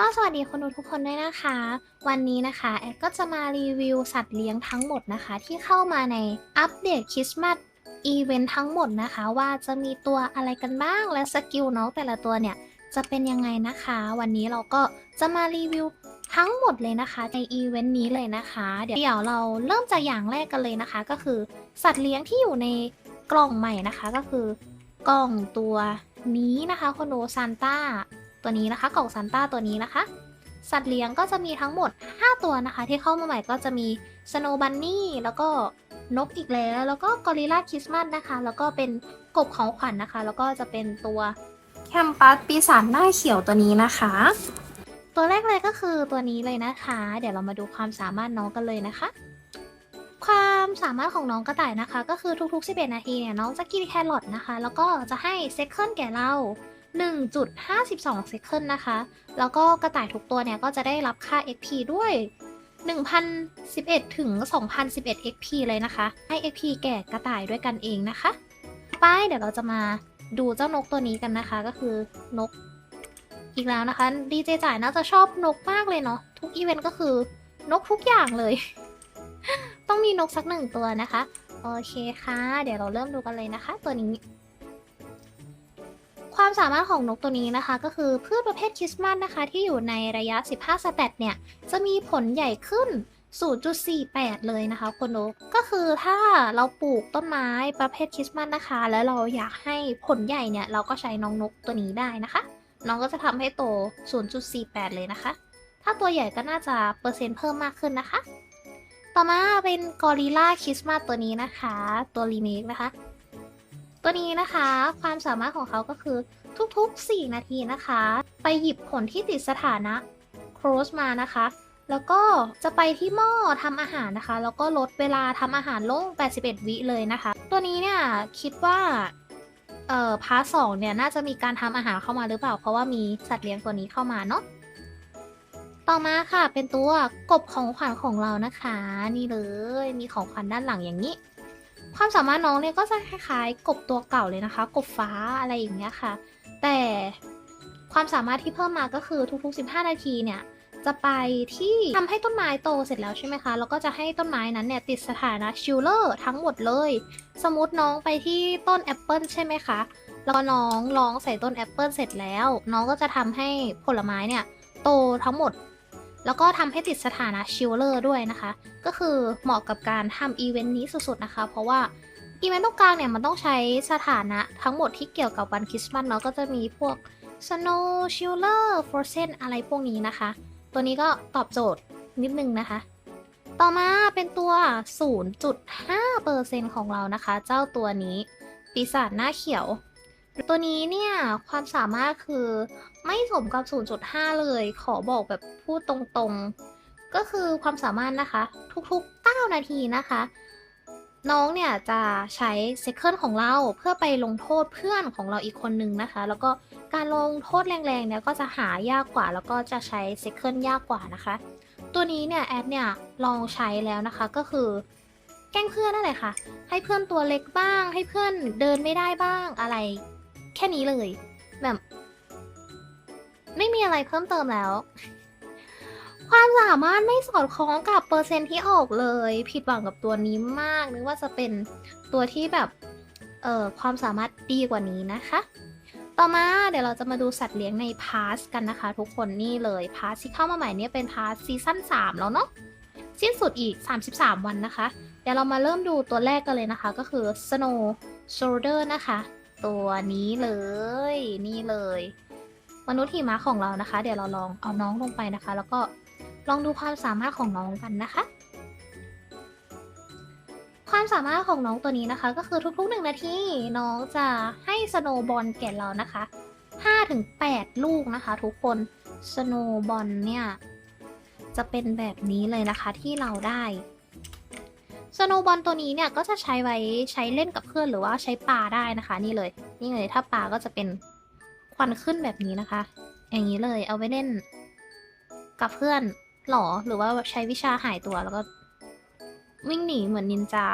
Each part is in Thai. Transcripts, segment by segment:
ก็สวัสดีคนดูทุกคนด้วยนะคะ วันนี้นะคะแอดก็จะมารีวิวสัตว์เลี้ยงทั้งหมดนะคะ ที่เข้ามาในอัปเดตคริสต์มาสอีเวนต์ทั้งหมดนะคะ ว่าจะมีตัวอะไรกันบ้างและสกิลน้องแต่ละตัวเนี่ยจะเป็นยังไงนะคะ วันนี้เราก็จะมารีวิวทั้งหมดเลยนะคะในอีเวนต์นี้เลยนะคะ เดี๋ยวเราเริ่มจากอย่างแรกกันเลยนะคะ ก็คือสัตว์เลี้ยงที่อยู่ในกล่องใหม่นะคะก็คือกล่องตัวนี้นะคะคนโดซานต้า ตัวนี้นะคะกล่องซานต้าตัวนี้นะคะ สัตว์เลี้ยงก็จะมีทั้งหมด 5 ตัวนะคะ ที่เข้ามาใหม่ก็จะมีสโนว์บันนี่แล้วก็นกอีกแล้ว แล้วก็กอริลลาคริสต์มาสนะคะ แล้วก็เป็นกบของขวัญนนะคะ แล้วก็จะเป็นตัวแคมปัสปีศาจหน้าเขียวตัวนี้นะคะ ตัวแรกเลยก็คือตัวนี้เลยนะคะ เดี๋ยวเรามาดูความสามารถน้องกันเลยนะคะ ความสามารถของน้องกระต่ายนะคะ ก็คือทุกๆ 11 นาทีเนี่ยน้องจะกินแครอทนะคะ แล้วก็จะให้เซคเคิลแก่เรา 1.52 เซคเคิลนะคะ แล้วก็กระต่ายทุกตัวเนี่ยก็จะได้รับค่า XP ด้วย 1,011 ถึง 2,011 XP เลยนะคะ ให้ XP แก่กระต่ายด้วยกันเองนะคะ ไปเดี๋ยวเราจะมาดูเจ้านกตัวนี้กันนะคะ ก็คือนกอีกแล้วนะคะดีเจจ่ายน่าจะชอบนกมากเลยเนาะทุกอีเวนต์ก็คือนกทุกอย่างเลย ต้องมีนกสักหนึ่งตัวนะคะ โอเคค่ะ เดี๋ยวเราเริ่มดูกันเลยนะคะ ตัวนี้ ความสามารถของนกตัวนี้นะคะ ก็คือพืชประเภทคริสต์มาสนะคะ ที่อยู่ในระยะ 15 สเตตเนี่ย จะมีผลใหญ่ขึ้น 0.48 เลยนะคะคนนกก็คือถ้าเราปลูกต้นไม้ประเภทคริสต์มาสนะคะ แล้วเราอยากให้ผลใหญ่เนี่ย เราก็ใช้น้องนกตัวนี้ได้นะคะ น้องก็จะทำให้โต 0.48 เลยนะคะ ถ้าตัวใหญ่ก็น่าจะเปอร์เซ็นต์เพิ่มมากขึ้นนะคะ ต่อมาเป็นกอริลลาคริสต์มาสตัวนี้นะคะ ตัวรีเมคนะคะ ตัวนี้นะคะ ความสามารถของเขาก็คือทุกๆ 4 นาทีนะคะ ไปหยิบผลที่ติดสถานะ close มานะคะ แล้วก็จะไปที่หม้อทำอาหารนะคะ แล้วก็ลดเวลาทำอาหารลง 81 วิเลยนะคะ ตัวนี้เนี่ยคิดว่าเอ่อพาร์ทสองเนี่ยน่าจะมีการทำอาหารเข้ามาหรือเปล่า เพราะว่ามีสัตว์เลี้ยงตัวนี้เข้ามาเนาะต่อมาค่ะเป็นตัวกบของขวัญของเรานะคะ นี่เลยมีของขวัญด้านหลังอย่างนี้ ความสามารถน้องเนี่ยก็จะคล้ายๆกบตัวเก่าเลยนะคะ กบฟ้าอะไรอย่างเงี้ยค่ะ แต่ความสามารถที่เพิ่มมาก็คือทุกๆ 15 นาทีเนี่ยจะไปที่ทำให้ต้นไม้โตเสร็จแล้วใช่ไหมคะ แล้วก็จะให้ต้นไม้นั้นเนี่ยติดสถานะชิลเลอร์ทั้งหมดเลย สมมติน้องไปที่ต้นแอปเปิลใช่ไหมคะ แล้วน้องร้องใส่ต้นแอปเปิลเสร็จแล้ว น้องก็จะทำให้ผลไม้เนี่ยโตทั้งหมด แล้วก็ทำให้ติดสถานะชิลเลอร์ด้วยนะคะ ก็คือเหมาะกับการทำอีเวนต์นี้สุดๆนะคะ เพราะว่าอีเวนต์ตรงกลางเนี่ยมันต้องใช้สถานะทั้งหมดที่เกี่ยวกับวันคริสต์มาสเนาะก็จะมีพวก Snow Chiller Frozen อะไรพวกนี้นะคะ ตัวนี้ก็ตอบโจทย์นิดนึงนะคะ ต่อมาเป็นตัว 0.5%ของเรานะคะ เจ้าตัวนี้ ปีศาจหน้าเขียว ตัวนี้เนี่ย ความสามารถคือไม่สมกับ 0.5 เลย ขอบอกแบบพูดตรงๆ ก็คือความสามารถนะคะ ทุกๆ 9 นาทีนะคะ น้องเนี่ยจะใช้เซคเคิลของเราเพื่อไปลงโทษเพื่อนของเราอีกคนนึงนะคะ แล้วก็การลงโทษแรงๆเนี่ยก็จะหายากกว่า แล้วก็จะใช้เซคเคิลยากกว่านะคะ ตัวนี้เนี่ยแอดเนี่ยลองใช้แล้วนะคะก็คือแกล้งเพื่อนนั่นแหละค่ะ ให้เพื่อนตัวเล็กบ้าง ให้เพื่อนเดินไม่ได้บ้างอะไร แค่นี้เลย แบบ ไม่มีอะไรเพิ่มเติมแล้ว ความสามารถไม่สอดคล้องกับเปอร์เซ็นต์ที่ออกเลย ผิดหวังกับตัวนี้มากนึกว่าจะเป็นตัวที่แบบเอ่อความสามารถดีกว่านี้นะคะ ต่อมาเดี๋ยวเราจะมาดูสัตว์เลี้ยงในพาสกันนะคะ ทุกคนนี่เลยพาสที่เข้ามาใหม่เนี่ยเป็นพาสซีซั่น3 แล้วเนาะสิ้นสุดอีก 33 วันนะคะ เดี๋ยวเรามาเริ่มดูตัวแรกกันเลยนะคะ ก็คือ Snow Shoulder นะคะ ตัวนี้เลย นี่เลย มนุษย์หิมะของเรานะคะ เดี๋ยวเราลองเอาน้องลงไปนะคะ แล้วก็ลองดูความสามารถของน้องกันนะคะ ความสามารถของน้องตัวนี้นะคะ ก็คือทุกๆหนึ่งนาทีน้องจะให้สโนบอลแก่เรานะคะ5-8 ลูกนะคะ ทุกคนสโนบอลเนี่ยจะเป็นแบบนี้เลยนะคะที่เราได้ สโนบอลตัวนี้เนี่ยก็จะใช้ไว้ใช้เล่นกับเพื่อนหรือว่าใช้ปลาได้นะคะ นี่เลย นี่เลยถ้าปลาก็จะเป็นควันขึ้นแบบนี้นะคะ อย่างนี้เลยเอาไว้เล่น กับเพื่อนหรอหรือว่าใช้วิชาหายตัวแล้วก็ วิ่งหนีเหมือนนินจา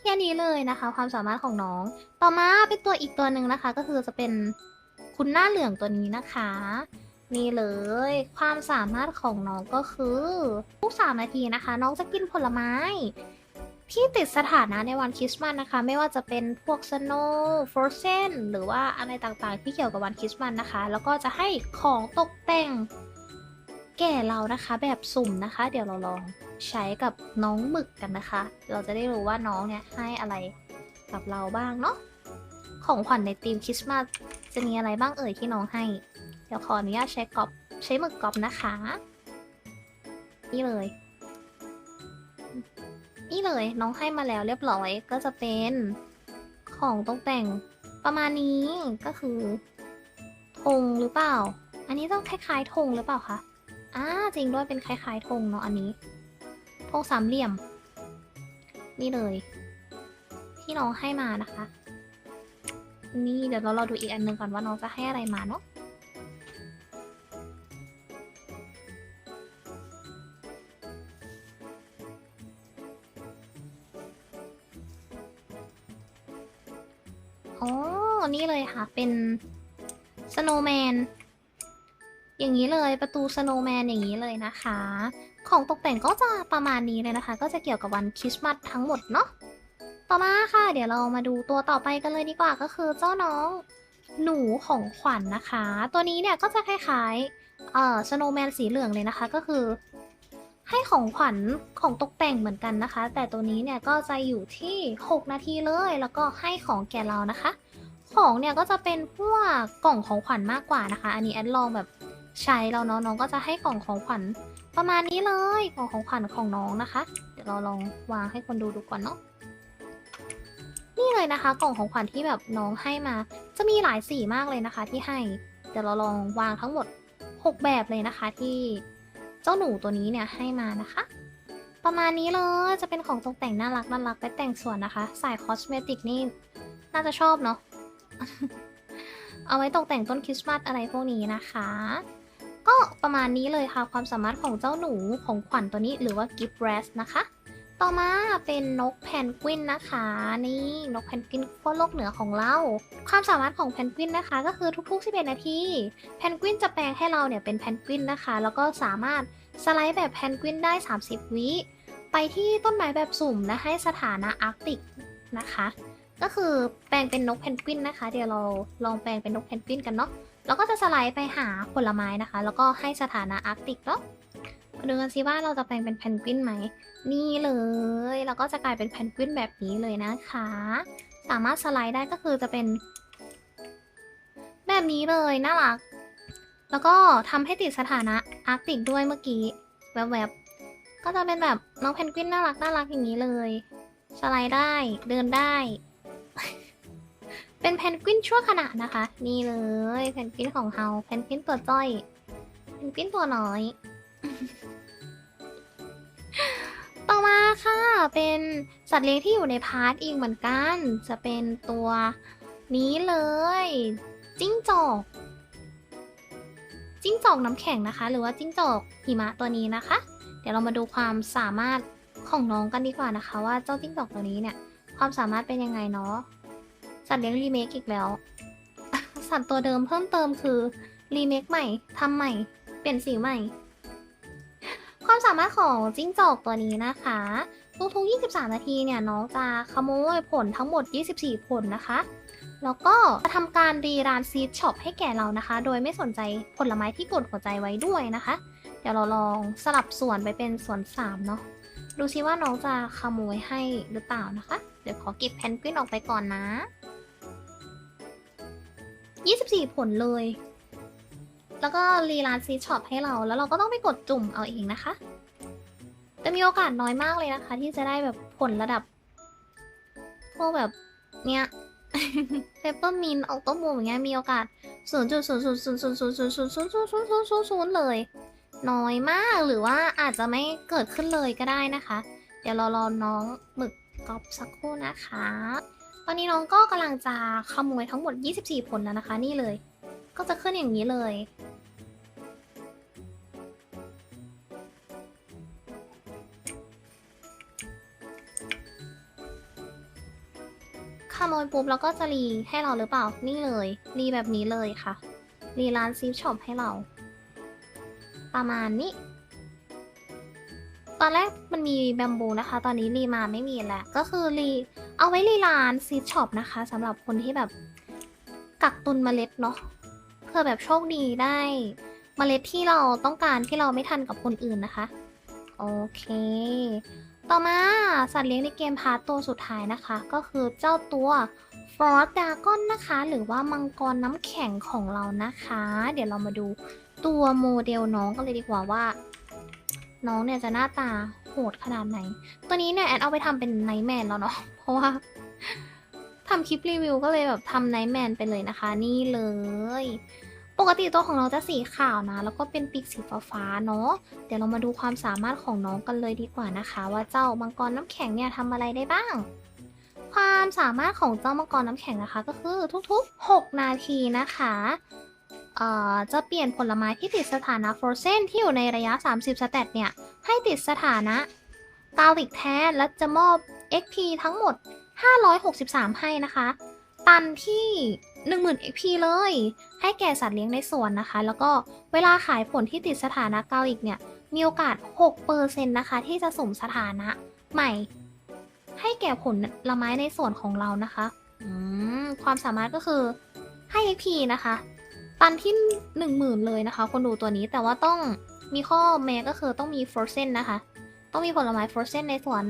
แค่นี้เลยนะคะ ความสามารถของน้อง ต่อมาเป็นตัวอีกตัวหนึ่งนะคะ ก็คือจะเป็นคุณหน้าเหลืองตัวนี้นะคะ นี่เลย ความสามารถของน้องก็คือ ทุกสามนาทีนะคะ น้องจะกินผลไม้ ที่ติดสถานะในวันคริสต์มาสนะคะ ไม่ว่าจะเป็นพวกสโนว์ฟรเซนหรือว่าอะไรต่างๆ ที่เกี่ยวกับวันคริสต์มาสนะคะ แล้วก็จะให้ของตกแต่ง แก่เรานะคะแบบสุ่มนะคะ เดี๋ยวเราลองใช้กับน้องหมึกกันนะคะ เราจะได้รู้ว่าน้องเนี่ยให้อะไรกับเราบ้างเนาะของขวัญในธีมคริสต์มาสจะมีอะไรบ้างเอ่ยที่น้องให้ เดี๋ยวขออนุญาตใช้กรอบใช้หมึกกรอบนะคะ นี่เลย นี่เลยน้องให้มาแล้วเรียบร้อยก็จะเป็นของตกแต่งประมาณนี้ก็คือธงหรือเปล่า อันนี้ต้องคล้ายๆธงหรือเปล่าคะอ่าจริงด้วยเป็นคล้ายๆธงเนาะอันนี้ธงสามเหลี่ยม นี่เลย ที่น้องให้มานะคะ นี่เดี๋ยวเรารอดูอีกอันหนึ่งก่อนว่าน้องจะให้อะไรมาเนาะ เลยค่ะเป็นสโนว์แมนอย่างนี้เลยประตูสโนว์แมนอย่างนี้เลยนะคะ ของตกแต่งก็จะประมาณนี้เลยนะคะ ก็จะเกี่ยวกับวันคริสต์มาสทั้งหมดเนาะต่อมาค่ะ เดี๋ยวเรามาดูตัวต่อไปกันเลยดีกว่าก็คือเจ้าน้องหนูของขวัญนนะคะ ตัวนี้เนี่ยก็จะคล้ายๆเอ่อสโนว์แมนสีเหลืองเลยนะคะก็คือ ให้ของขวัญของตกแต่งเหมือนกันนะคะ แต่ตัวนี้เนี่ยก็จะอยู่ที่ 6 นาทีเลย แล้วก็ให้ของแก่เรานะคะ ของเนี่ยก็จะเป็นพวกกล่องของขวัญมากกว่านะคะ อันนี้แอดลองแบบใช้แล้วเนาะน้องก็จะให้กล่องของขวัญประมาณนี้เลยกล่องของขวัญของน้องนะคะ เดี๋ยวเราลองวางให้คนดูดูก่อนเนาะนี่เลยนะคะ กล่องของขวัญที่แบบน้องให้มา จะมีหลายสีมากเลยนะคะ ที่ให้เดี๋ยวเราลองวางทั้งหมด 6 แบบเลยนะคะ ที่เจ้าหนูตัวนี้เนี่ยให้มานะคะ ประมาณนี้เลยจะเป็นของตกแต่งน่ารักน่ารักไปแต่งสวนนะคะ สายคอสเมติกนี่น่าจะชอบเนาะ เอาไว้ตกแต่งต้นคริสต์มาสอะไรพวกนี้นะคะ ก็ประมาณนี้เลยค่ะความสามารถของเจ้าหนูของขวัญตัวนี้หรือว่ากิฟต์แรสนะคะ ต่อมาเป็นนกแพนกวินนะคะ นี่นกแพนกวินขั้วโลกเหนือของเรา ความสามารถของแพนกวินนะคะ ก็คือทุกๆ 11 นาทีแพนกวินจะแปลงให้เราเนี่ยเป็นแพนกวินนะคะ แล้วก็สามารถสไลด์แบบแพนกวินได้ 30 วิไปที่ต้นไม้แบบสุ่มและให้สถานะอาร์กติกนะคะ ก็คือแปลงเป็นนกแพนกวินนะคะ เดี๋ยวเราลองแปลงเป็นนกแพนกวินกันเนาะแล้วก็จะสไลด์ไปหาผลไม้นะคะ แล้วก็ให้สถานะอาร์กติกเนาะมาดูกันซิว่าเราจะแปลงเป็นแพนกวินไหมนี่เลยแล้วก็จะกลายเป็นแพนกวินแบบนี้เลยนะคะ สามารถสไลด์ได้ก็คือจะเป็น แบบนี้เลยน่ารัก แล้วก็ทำให้ติดสถานะอาร์กติกด้วยเมื่อกี้แวบๆก็จะเป็นแบบน้องเพนกวินน่ารักน่ารักอย่างนี้เลย สไลด์ได้เดินได้ เป็นเพนกวินชั่วขณะนะคะ นี่เลยเพนกวินของเฮาเพนกวินตัวจ้อยเพนกวินตัวน้อย ต่อมาค่ะเป็นสัตว์เลี้ยงที่อยู่ในพาร์ทอีกเหมือนกัน จะเป็นตัวนี้เลย จิ้งจอกจิ้งจอกน้ำแข็งนะคะ หรือว่าจิ้งจอกหิมะตัวนี้นะคะ เดี๋ยวเรามาดูความสามารถของน้องกันดีกว่านะคะ ว่าเจ้าจิ้งจอกตัวนี้เนี่ย ความสามารถเป็นยังไงเนาะ สัตว์เลี้ยงรีเมคอีกแล้ว สัตว์ตัวเดิมเพิ่มเติมคือรีเมคใหม่ทำใหม่ เปลี่ยนสีใหม่ ความสามารถของจิ้งจอกตัวนี้นะคะ ทุกๆ 23 นาทีเนี่ยน้องจะขโมยผลทั้งหมด 24 ผลนะคะ แล้วก็จะทำการรีรานซีดช็อปให้แก่เรานะคะ โดยไม่สนใจผลไม้ที่กดหัวใจไว้ด้วยนะคะ เดี๋ยวเราลองสลับส่วนไปเป็นส่วน 3 เนาะดูซิว่าน้องจะขโมยให้หรือเปล่านะคะ เดี๋ยวขอเก็บแพนกวินออกไปก่อนนะ 24 ผลเลย แล้วก็รีรานซีช็อปให้เรา แล้วเราก็ต้องไปกดจุ่มเอาเองนะคะ แต่มีโอกาสน้อยมากเลยนะคะ ที่จะได้แบบผลระดับ พวกแบบเนี้ยเปเปอร์มินออกต้มมูอย่างเงี้ยมีโอกาส 0.00000000000เลย น้อยมากหรือว่าอาจจะไม่เกิดขึ้นเลยก็ได้นะคะ เดี๋ยวเรารอน้องหมึกกอบสักครู่นะคะ อนนี้น้องก็กำลังจะขโมยทั้งหมด 24 ผลแล้วนะคะ นี่เลย ก็จะขึ้นอย่างนี้เลย ขโมยปุ๊บแล้วก็จะรีให้เราหรือเปล่า นี่เลย รีแบบนี้เลยค่ะ รีร้านซีฟช็อปให้เรา ประมาณนี้ตอนแรกมันมีแบมบูนะคะ ตอนนี้รีมาไม่มีแล้ว ก็คือรี เอาไว้รีร้านซีช็อปนะคะสำหรับคนที่แบบกักตุนเมล็ดเนาะเพื่อแบบโชคดีได้เมล็ดที่เราต้องการที่เราไม่ทันกับคนอื่นนะคะ โอเค ต่อมาสัตว์เลี้ยงในเกมพาร์ตตัวสุดท้ายนะคะ ก็คือเจ้าตัวฟรอสดากอนนะคะ หรือว่ามังกรน้ำแข็งของเรานะคะ เดี๋ยวเรามาดูตัวโมเดลน้องกันเลยดีกว่าว่า น้องเนี่ยจะหน้าตา โหดขนาดไหน ตัวนี้เนี่ยแอนเอาไปทำเป็นไนท์แมนแล้วเนาะ เพราะว่าทำคลิปรีวิวก็เลยแบบทำไนท์แมนไปเลยนะคะ นี่เลย ปกติตัวของน้องจะสีขาวนะ แล้วก็เป็นปีกสีฟ้าๆเนาะ เดี๋ยวเรามาดูความสามารถของน้องกันเลยดีกว่านะคะ ว่าเจ้ามังกรน้ำแข็งเนี่ยทำอะไรได้บ้างความสามารถของเจ้ามังกรน้ำแข็งนะคะ ก็คือทุกๆ 6 นาทีนะคะเอ่อจะเปลี่ยนผลไม้ที่ติดสถานะฟร o เซนที่อยู่ในระยะ 30 สเตตเนี่ย ให้ติดสถานะกาลิกแทนและจะมอบ XP ทั้งหมด 563 ให้นะคะ ตันที่ 10,000 XP เลย ให้แก่สัตว์เลี้ยงในสวนนะคะ แล้วก็เวลาขายผลที่ติดสถานะกาลิกเนี่ย มีโอกาส 6%นะคะ ที่จะสุ่มสถานะใหม่ ให้แก่ผลละไม้ในส่วนของเรานะคะอืมความสามารถก็คือให้ XP นะคะ ตันที่ 10,000 เลยนะคะ คนดูตัวนี้แต่ว่าต้อง มีข้อแม้ก็คือต้องมี frozen นะคะ ต้องมีผลไม้ frozen ในสวน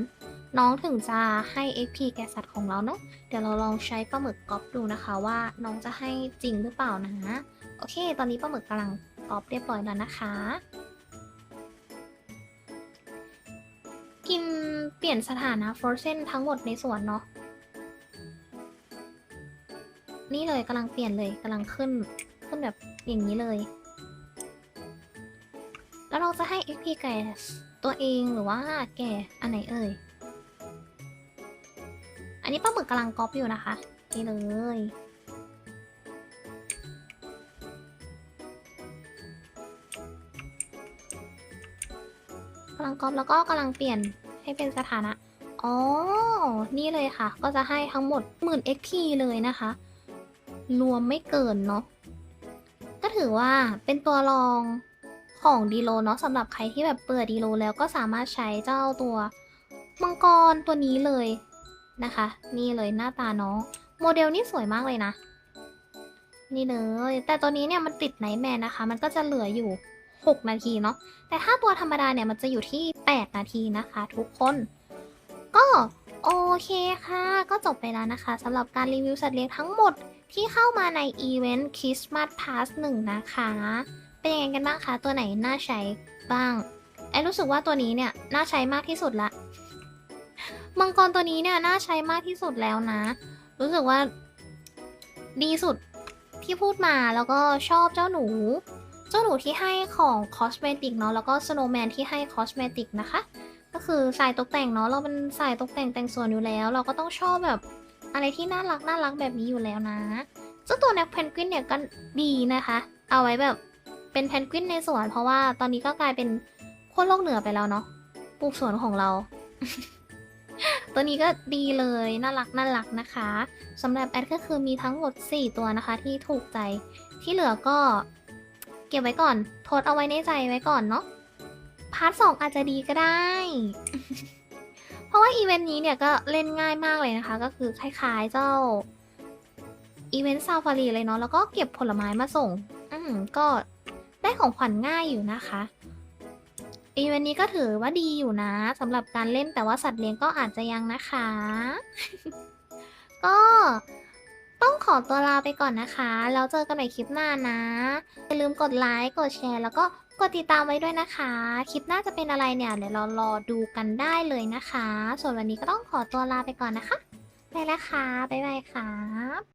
น้องถึงจะให้ XP แก่สัตว์ของเราเนาะ เดี๋ยวเราลองใช้ปลาหมึกก๊อปดูนะคะว่าน้องจะให้จริงหรือเปล่านะ โอเค ตอนนี้ปลาหมึกกำลังก๊อปเรียบร้อยแล้วนะคะ กินเปลี่ยนสถานะ frozen ทั้งหมดในสวนเนาะ นี่เลยกำลังเปลี่ยนเลยกำลังขึ้นขึ้นแบบอย่างนี้เลย เราจะให้ XP แก่ตัวเองหรือว่าแก่อันไหนเอ่ย อันนี้ปลาหมึกกำลังก๊อปอยู่นะคะ นี่เลย กำลังก๊อปแล้วก็กำลังเปลี่ยนให้เป็นสถานะ อ๋อ นี่เลยค่ะ ก็จะให้ทั้งหมดหมื่น XP เลยนะคะ รวมไม่เกินเนาะ ก็ถือว่าเป็นตัวรอง ของดีโลเนาะสำหรับใครที่แบบเปิดดีโลแล้วก็สามารถใช้เจ้าตัวมังกรตัวนี้เลยนะคะ นี่เลยหน้าตาน้อง โมเดลนี่สวยมากเลยนะ นี่เลย แต่ตัวนี้เนี่ยมันติดไนท์แมนนะคะ มันก็จะเหลืออยู่ 6 นาทีเนาะแต่ถ้าตัวธรรมดาเนี่ยมันจะอยู่ที่ 8 นาทีนะคะ ทุกคน ก็โอเคค่ะ ก็จบไปแล้วนะคะสำหรับการรีวิวสัตว์เลี้ยงทั้งหมดที่เข้ามาในอีเวนต์ Christmas Pass 1นะคะ เป็นยังไงกันบ้างคะ ตัวไหนน่าใช้บ้าง ไอรู้สึกว่าตัวนี้เนี่ยน่าใช้มากที่สุดละ มังกรตัวนี้เนี่ยน่าใช้มากที่สุดแล้วนะ รู้สึกว่า ดีสุดที่พูดมาแล้วก็ชอบเจ้าหนู เจ้าหนูที่ให้ของคอสเมติกเนาะแล้วก็สโนว์แมนที่ให้คอสเมติกนะคะ ก็คือสายตกแต่งเนาะเราเป็นสายตกแต่งแต่งสวนอยู่แล้ว เราก็ต้องชอบแบบอะไรที่น่ารักน่ารักแบบนี้อยู่แล้วนะเจ้าตัวแนกเพนกวินเนี่ยก็ดีนะคะ เอาไว้แบบ เป็นเพนกวินในสวน เพราะว่าตอนนี้ก็กลายเป็นขั้วโลกเหนือไปแล้วเนาะปลูกสวนของเรา ตัวนี้ก็ดีเลยน่ารักน่ารักนะคะสำหรับแอดก็คือมีทั้งหมด 4 ตัวนะคะ ที่ถูกใจที่เหลือก็เก็บไว้ก่อนโทษเอาไว้ในใจไว้ก่อนเนาะพาร์ทสองอาจจะดีก็ได้ เพราะว่าอีเวนต์นี้เนี่ยก็เล่นง่ายมากเลยนะคะ ก็คือคล้ายๆเจ้าอีเวนต์ซาฟารีเลยเนาะแล้วก็เก็บผลไม้มาส่ง อืมก็ ได้ของขวัญง่ายอยู่นะคะอีเวนต์นี้ก็ถือว่าดีอยู่นะสำหรับการเล่นแต่ว่าสัตว์เลี้ยงก็อาจจะยังนะคะ ก็ต้องขอตัวลาไปก่อนนะคะ แล้วเจอกันใหม่คลิปหน้านะ อย่าลืมกดไลค์ กดแชร์ แล้วก็กดติดตามไว้ด้วยนะคะ คลิปหน้าจะเป็นอะไรเนี่ย เดี๋ยวเรารอดูกันได้เลยนะคะ ส่วนวันนี้ก็ต้องขอตัวลาไปก่อนนะคะ ไปแล้วค่ะ บ๊ายบายค่ะ